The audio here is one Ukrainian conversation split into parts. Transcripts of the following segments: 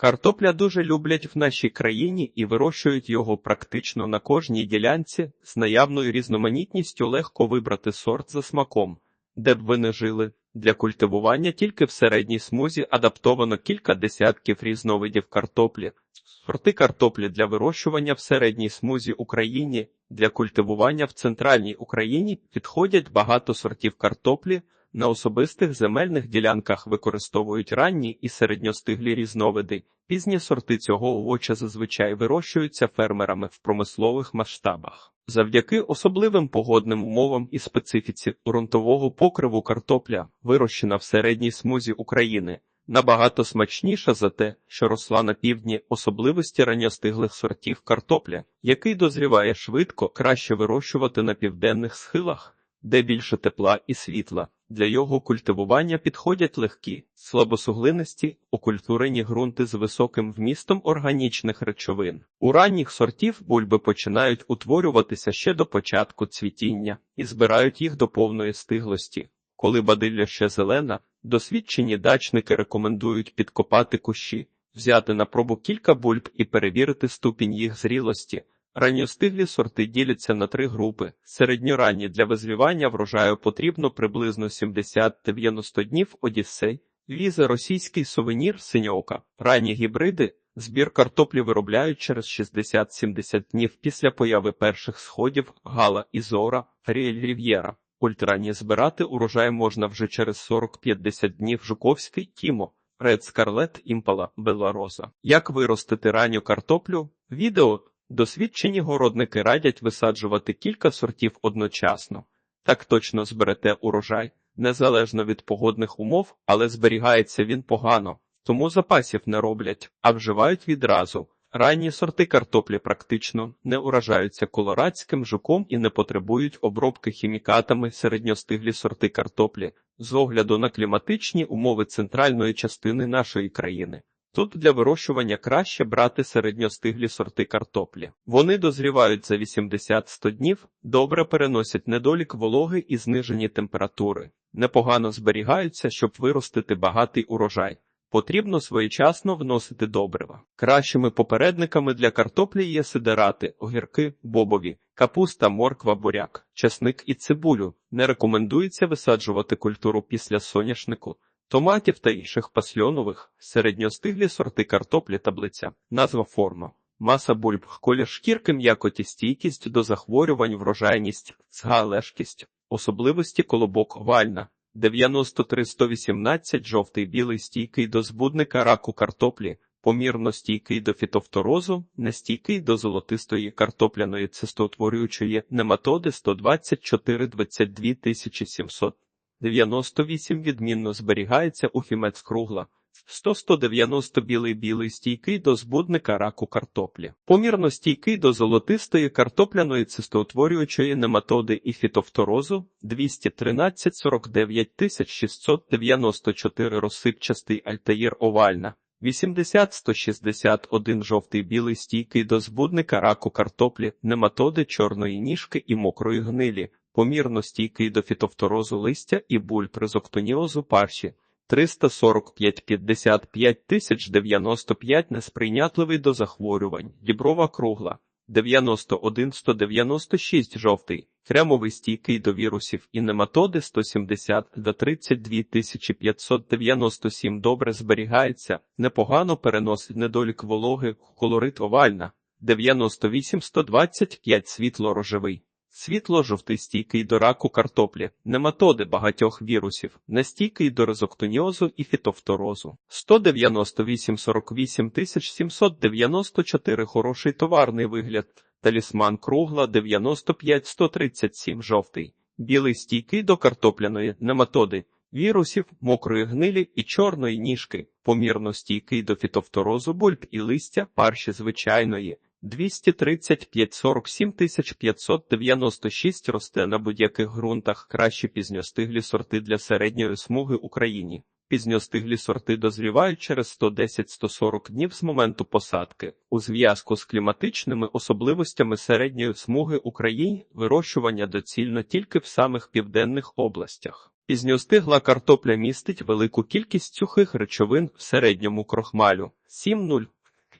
Картопля дуже люблять в нашій країні і вирощують його практично на кожній ділянці. З наявною різноманітністю легко вибрати сорт за смаком, де б ви не жили. Для культивування тільки в середній смузі адаптовано кілька десятків різновидів картоплі. Сорти картоплі для вирощування в середній смузі Україні, для культивування в центральній Україні підходять багато сортів картоплі. На особистих земельних ділянках використовують ранні і середньостиглі різновиди. Пізні сорти цього овоча зазвичай вирощуються фермерами в промислових масштабах. Завдяки особливим погодним умовам і специфіці ґрунтового покриву картопля, вирощена в середній смузі України, набагато смачніша за те, що росла на півдні особливості ранньостиглих сортів картопля, який дозріває швидко, краще вирощувати на південних схилах, де більше тепла і світла. Для його культивування підходять легкі, слабосуглинисті, окультурені ґрунти з високим вмістом органічних речовин. У ранніх сортів бульби починають утворюватися ще до початку цвітіння і збирають їх до повної стиглості. Коли бадилля ще зелена, досвідчені дачники рекомендують підкопати кущі, взяти на пробу кілька бульб і перевірити ступінь їх зрілості. Ранньостиглі сорти діляться на три групи. Середньоранні для визрівання врожаю потрібно приблизно 70-90 днів одіссей, візе російський сувенір синьока, ранні гібриди. Збір картоплі виробляють через 60-70 днів після появи перших сходів Гала і Зора, Ріель Рів'єра. Ультрані збирати урожай можна вже через 40-50 днів Жуковський Тімо, Ред Скарлет Імпала, Белароза. Як виростити ранню картоплю? Відео Досвідчені городники радять висаджувати кілька сортів одночасно. Так точно зберете урожай, незалежно від погодних умов, але зберігається він погано, тому запасів не роблять, а вживають відразу. Ранні сорти картоплі практично не уражаються колорадським жуком і не потребують обробки хімікатами середньостиглі сорти картоплі з огляду на кліматичні умови центральної частини нашої країни. Тут для вирощування краще брати середньостиглі сорти картоплі. Вони дозрівають за 80-100 днів, добре переносять недолік вологи і знижені температури, непогано зберігаються, щоб виростити багатий урожай. Потрібно своєчасно вносити добрива. Кращими попередниками для картоплі є сидерати, огірки, бобові, капуста, морква, буряк, часник і цибулю. Не рекомендується висаджувати культуру після соняшнику томатів та інших пасльонових, середньостиглі сорти картоплі таблиця, назва форма. Маса бульб, колір шкірки, м'якоті, стійкість до захворювань, врожайність, згалежкість, особливості колобок. Овальна, 93-118 жовтий білий стійкий до збудника раку картоплі, помірно стійкий до фітофторозу, нестійкий до золотистої картопляної цистотворюючої нематоди 124 22 700. 98 відмінно зберігається у хімець кругла, 100-190 білий білий стійкий до збудника раку картоплі, помірно стійкий до золотистої картопляної цистоутворюючої нематоди і фітофторозу, 213 49 694 розсипчастий альтаїр овальна, 80-161 жовтий білий стійкий до збудника раку картоплі, нематоди чорної ніжки і мокрої гнилі, помірно стійкий до фітофторозу листя і бульб резоктоніозу парші, 345-55 тисяч 95 несприйнятливий до захворювань, діброва кругла, 91-196 жовтий, кремовий стійкий до вірусів і нематоди 170 до 32 597 добре зберігається, непогано переносить недолік вологи, колорит овальна, 98-125 світло-рожевий. Світло-жовтий стійкий до раку картоплі, нематоди багатьох вірусів, нестійкий до резоктоніозу і фітофторозу. 198 48 794 хороший товарний вигляд, талісман кругла 95 137 жовтий, білий стійкий до картопляної нематоди, вірусів, мокрої гнилі і чорної ніжки, помірно стійкий до фітофторозу бульб і листя парші звичайної. 235 47 596 росте на будь-яких ґрунтах кращі пізньостиглі сорти для середньої смуги Україні. Пізньостиглі сорти дозрівають через 110-140 днів з моменту посадки. У зв'язку з кліматичними особливостями середньої смуги Україні вирощування доцільно тільки в самих південних областях. Пізньостигла картопля містить велику кількість сухих речовин в середньому крохмалю 7,0,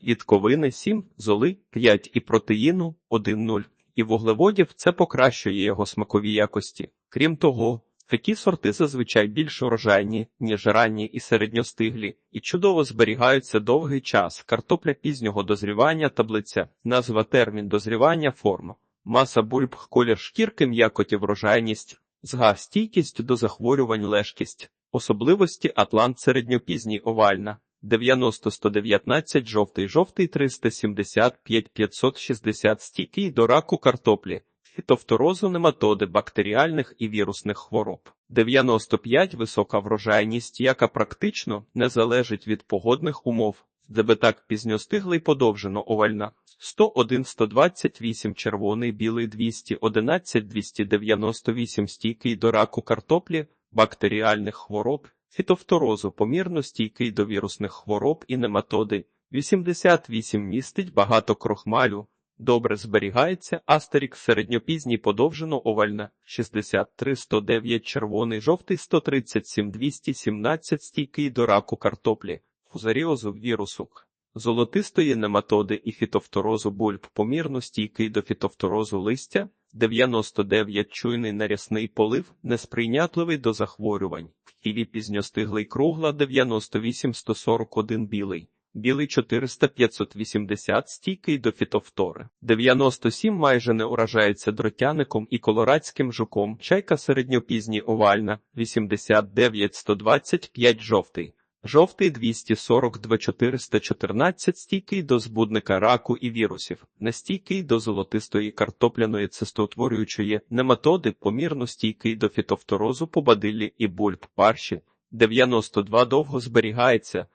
клітковини 7, золи 5 і протеїну 1,0. І вуглеводів це покращує його смакові якості. Крім того, такі сорти зазвичай більш урожайні, ніж ранні і середньостиглі, і чудово зберігаються довгий час. Картопля пізнього дозрівання, таблиця, назва термін дозрівання, форма, маса бульб, колір шкірки, м'якоті, врожайність, зга, стійкість до захворювань, лежкість, особливості атлант середньопізній овальна. 90-119 жовтий, жовтий 375 560 стійкий до раку картоплі, фітофторозу нематоди бактеріальних і вірусних хвороб. 95 висока врожайність, яка практично не залежить від погодних умов. Дебетак пізньостиглий подовжено овальна. 101 128 червоний білий 211 298 стійкий до раку картоплі, бактеріальних хвороб, фітофторозу помірно стійкий до вірусних хвороб і нематоди. 88 містить багато крохмалю. Добре зберігається астерік середньопізній подовжено овальна 63 109 червоний жовтий 137 217 стійкий до раку картоплі, фузаріозу вірусу, золотистої нематоди і фітофторозу бульб помірно стійкий до фітофторозу листя 99 чуйний нарясний полив несприйнятливий до захворювань, хілі пізньостиглий кругла 98 141 білий. Білий 400 580 стійкий до фітофтори. 97 майже не уражається дротяником і колорадським жуком. Чайка середньопізній овальна 89 125 жовтий. Жовтий 242 414 стійкий до збудника раку і вірусів, нестійкий до золотистої картопляної цистоутворюючої нематоди, помірно стійкий до фітофторозу по бадиллі і бульб парші. 92 довго зберігається.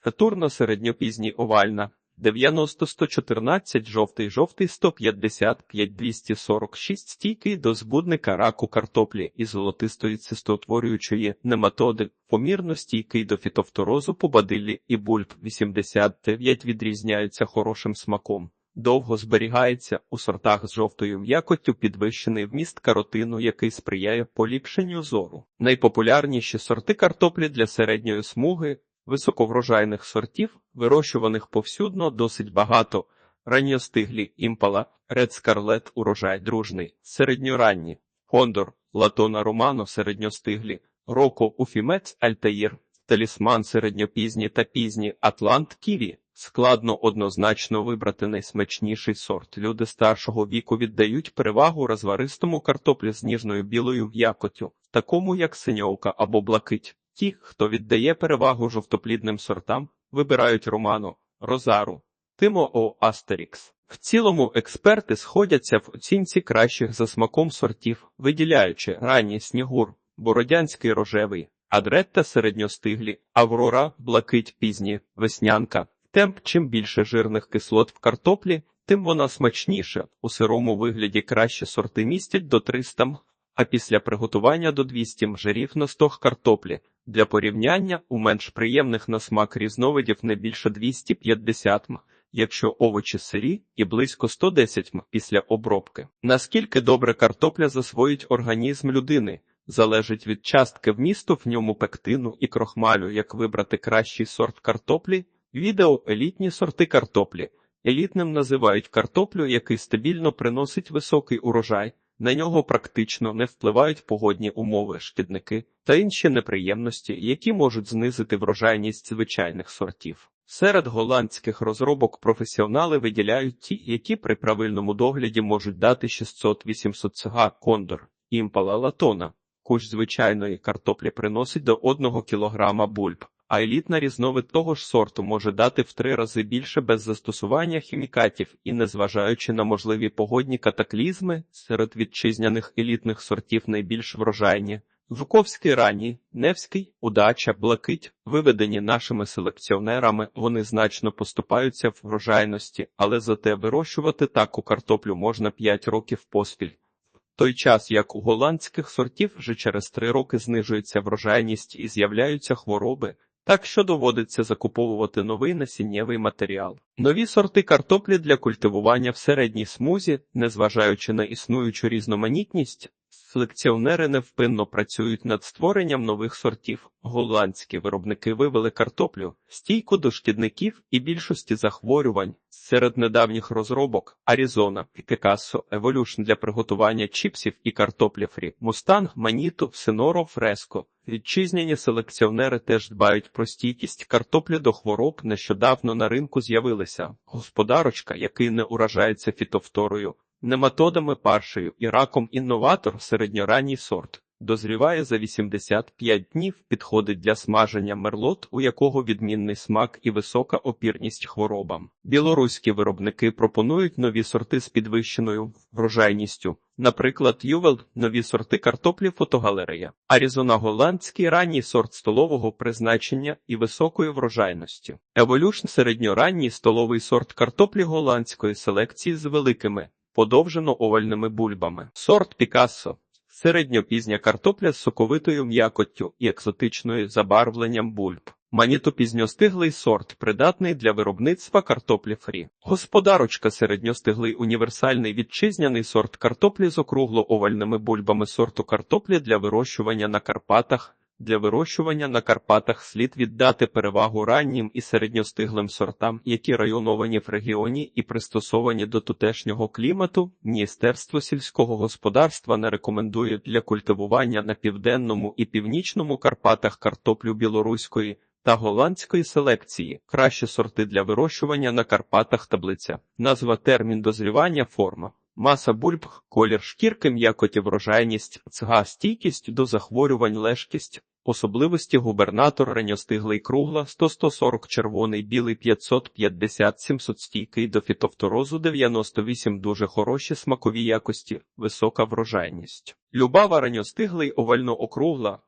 статурно середньопізній овальна 90-114 жовтий жовтий 155 246 стійкий до збудника раку картоплі і золотистої цистоутворюючої нематоди, помірно стійкий до фітофторозу по бадиллі і бульб 89 відрізняються хорошим смаком. Довго зберігається у сортах з жовтою м'якоттю підвищений вміст каротину, який сприяє поліпшенню зору. Найпопулярніші сорти картоплі для середньої смуги високоврожайних сортів, вирощуваних повсюдно досить багато, ранньостиглі імпала, ред скарлет, урожай дружний, середньоранні, кондор, латона романо середньостиглі, роко уфімець альтаїр, талісман середньопізні та пізні атлант ківі. Складно однозначно вибрати найсмачніший сорт. Люди старшого віку віддають перевагу розваристому картоплі з ніжною білою м'якоттю, такому як синьовка або блакить. Ті, хто віддає перевагу жовтоплідним сортам, вибирають роману, розару, тимо о Астерікс. В цілому експерти сходяться в оцінці кращих за смаком сортів, виділяючи ранній снігур, бородянський рожевий, адретта середньостиглі, аврора, блакить пізні, веснянка. Темп чим більше жирних кислот в картоплі, тим вона смачніша. У сирому вигляді краще сорти містять до 300 м, а після приготування до 200 м жирів на стог картоплі. Для порівняння у менш приємних на смак різновидів не більше 250 м, якщо овочі сирі і близько 110 м після обробки. Наскільки добре картопля засвоїть організм людини, залежить від частки вмісту в ньому пектину і крохмалю, як вибрати кращий сорт картоплі. Відео елітні сорти картоплі. Елітним називають картоплю, який стабільно приносить високий урожай. На нього практично не впливають погодні умови, шкідники та інші неприємності, які можуть знизити врожайність звичайних сортів. Серед голландських розробок професіонали виділяють ті, які при правильному догляді можуть дати 600-800 цга кондор, імпала латона. Кущ звичайної картоплі приносить до 1 кг бульб, а елітна різновид того ж сорту може дати в три рази більше без застосування хімікатів і, незважаючи на можливі погодні катаклізми, серед вітчизняних елітних сортів найбільш врожайні. Жуковський ранній, Невський, удача, блакить, виведені нашими селекціонерами, вони значно поступаються в врожайності, але зате вирощувати таку картоплю можна 5 років поспіль. В той час, як у голландських сортів вже через 3 роки знижується врожайність і з'являються хвороби, так що доводиться закуповувати новий насіннєвий матеріал. Нові сорти картоплі для культивування в середній смузі, незважаючи на існуючу різноманітність, Селекціонери невпинно працюють над створенням нових сортів. Голландські виробники вивели картоплю, стійку до шкідників і більшості захворювань. Серед недавніх розробок Аризона, Picasso, Evolution для приготування чіпсів і картоплі фрі, Мустанг, Маніто, Синоро, Фреско. Вітчизняні селекціонери теж дбають про стійкість картоплі до хвороб. Нещодавно на ринку з'явилися господарочка, який не уражається фітофторою, нематодами паршею і раком інноватор середньоранній сорт. Дозріває за 85 днів, підходить для смаження мерлот, у якого відмінний смак і висока опірність хворобам. Білоруські виробники пропонують нові сорти з підвищеною врожайністю. Наприклад, Ювел – нові сорти картоплі фотогалерея, Аризона голландський ранній сорт столового призначення і високої врожайності. Evolution – середньоранній столовий сорт картоплі голландської селекції з великими подовжено-овальними бульбами. Сорт Пікассо середньопізня картопля з соковитою м'якоттю і екзотичною забарвленням бульб. Маніто пізньостиглий сорт, придатний для виробництва картоплі фрі. Господарочка середньостиглий універсальний вітчизняний сорт картоплі з округло-овальними бульбами сорту картоплі для вирощування на Карпатах. Для вирощування на Карпатах слід віддати перевагу раннім і середньостиглим сортам, які районовані в регіоні і пристосовані до тутешнього клімату. Міністерство сільського господарства не рекомендує для культивування на південному і північному Карпатах картоплю білоруської та голландської селекції. Кращі сорти для вирощування на Карпатах таблиця. Назва термін дозрівання форма. Маса бульб, колір шкірки, м'якоті врожайність, цга, стійкість до захворювань, лежкість, особливості губернатор ранньостиглий кругла, 100-140 червоний, білий 550-700 стійкий до фітофторозу 98 дуже хороші смакові якості, висока врожайність. Любава ранньостиглий овально-округла,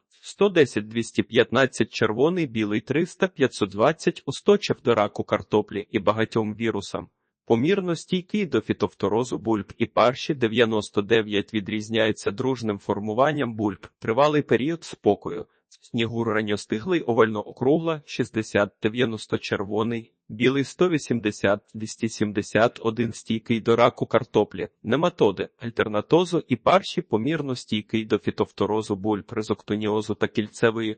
110-215 червоний, білий 300-520 усточив до раку картоплі і багатьом вірусам. Помірно стійкий до фітофторозу бульб і парші 99 відрізняється дружним формуванням бульб, тривалий період спокою. Снігур ранньостиглий овально-округла 60-90 червоний, білий 180-271 стійкий до раку картоплі, нематоди, альтернатозу і парші помірно стійкий до фітофторозу бульб, резоктоніозу та кільцевої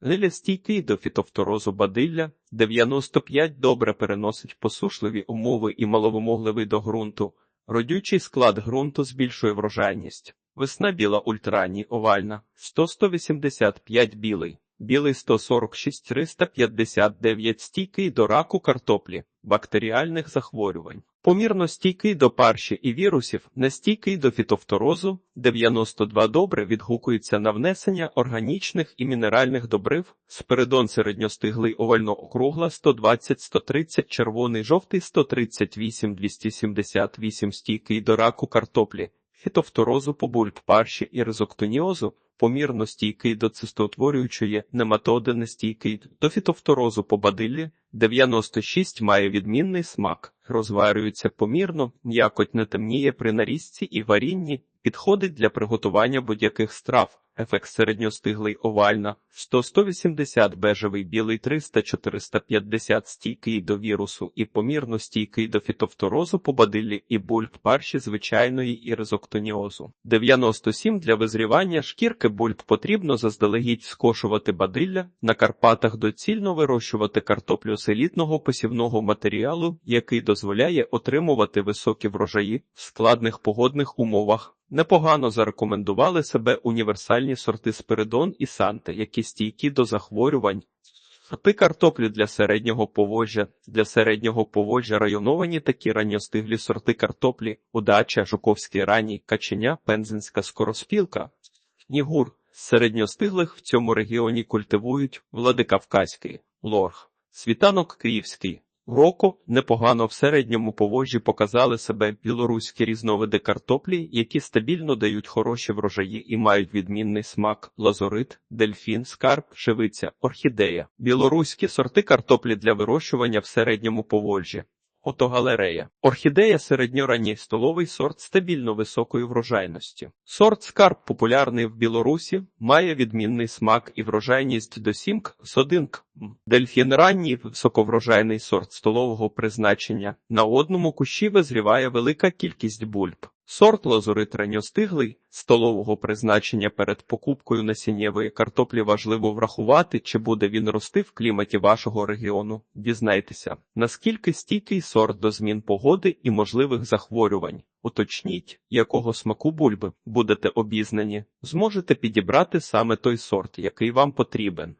Лиля стійкий до фітофторозу бадилля, 95 добре переносить посушливі умови і маловимогливий до ґрунту, родючий склад ґрунту збільшує врожайність. Весна біла ультраній овальна, 100-185 білий, білий 146-359 стійкий до раку картоплі, бактеріальних захворювань. Помірно стійкий до парші і вірусів, нестійкий до фітофторозу, 92 добре відгукується на внесення органічних і мінеральних добрив, спередон середньостиглий овально-округла 120-130 червоний жовтий 138-278 стійкий до раку картоплі, фітофторозу по бульб парші і резоктоніозу, помірно стійкий до цистоутворюючої, нематоди нестійкий до фітофторозу по бадиллі, 96 має відмінний смак, розварюється помірно, м'якоть не темніє при нарізці і варінні, підходить для приготування будь-яких страв. Ефект середньостиглий овальна, 100-180 бежевий білий 300-450 стійкий до вірусу і помірно стійкий до фітофторозу по бадиллі і бульб парші звичайної і резоктоніозу. 97 для визрівання шкірки бульб потрібно заздалегідь скошувати бадилля, на Карпатах доцільно вирощувати картоплю селітного посівного матеріалу, який дозволяє отримувати високі врожаї в складних погодних умовах. Непогано зарекомендували себе універсальні сорти Спиридон і Санте, які стійкі до захворювань. Сорти картоплі для середнього поводжя. Для середнього поводжя районовані такі ранньостиглі сорти картоплі, удача, жуковський ранній, каченя, пензенська скороспілка, снігур. Середньостиглих в цьому регіоні культивують Владикавказький, лорг, світанок київський. Року непогано в середньому повожжі показали себе білоруські різновиди картоплі, які стабільно дають хороші врожаї і мають відмінний смак: лазорит, дельфін, скарб, шевиця, орхідея. Білоруські сорти картоплі для вирощування в середньому поволжі. Фотогалерея. Орхідея середньоранній столовий сорт стабільно високої врожайності. Сорт скарб популярний в Білорусі, має відмінний смак і врожайність до сімк, содинк. Дельфін ранній високоврожайний сорт столового призначення. На одному кущі визріває велика кількість бульб. Сорт лазурит ранньостиглий, столового призначення перед покупкою насіннєвої картоплі важливо врахувати, чи буде він рости в кліматі вашого регіону. Дізнайтеся, наскільки стійкий сорт до змін погоди і можливих захворювань. Уточніть, якого смаку бульби будете обізнані, зможете підібрати саме той сорт, який вам потрібен.